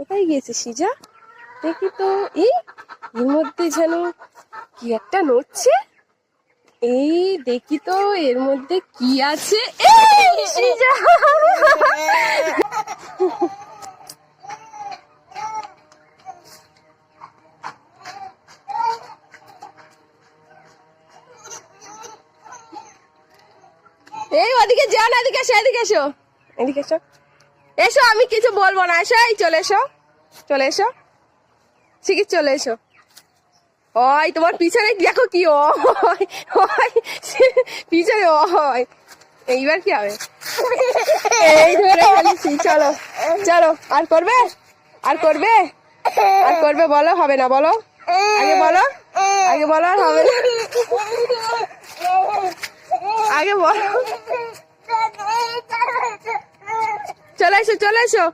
কোথায় গিয়েছে সিজা? দেখি তো, এই, এর মধ্যে যেন কি একটা নড়ছে। এই, দেখি তো, এর মধ্যে কি আছে। এই ওদিকে যাও না এদিকে এসো এদিকে এসো। এদিকে এসো। এসো, আমি কিছু বলব না। এসো, এই চলে এসো। চলে এসো। ঠিকই চলে এসো। ওই, তোমার পিছনে দেখো কি, ওই পিছনে হয় এইবার কি হবে? এই ধরে চলো। চলো, আর করবে? আর করবে? আর করবে বলো, হবে না বলো? আগে বলো? আগে বলো আর হবে না? আগে বলো। চলে এসো চলে এসো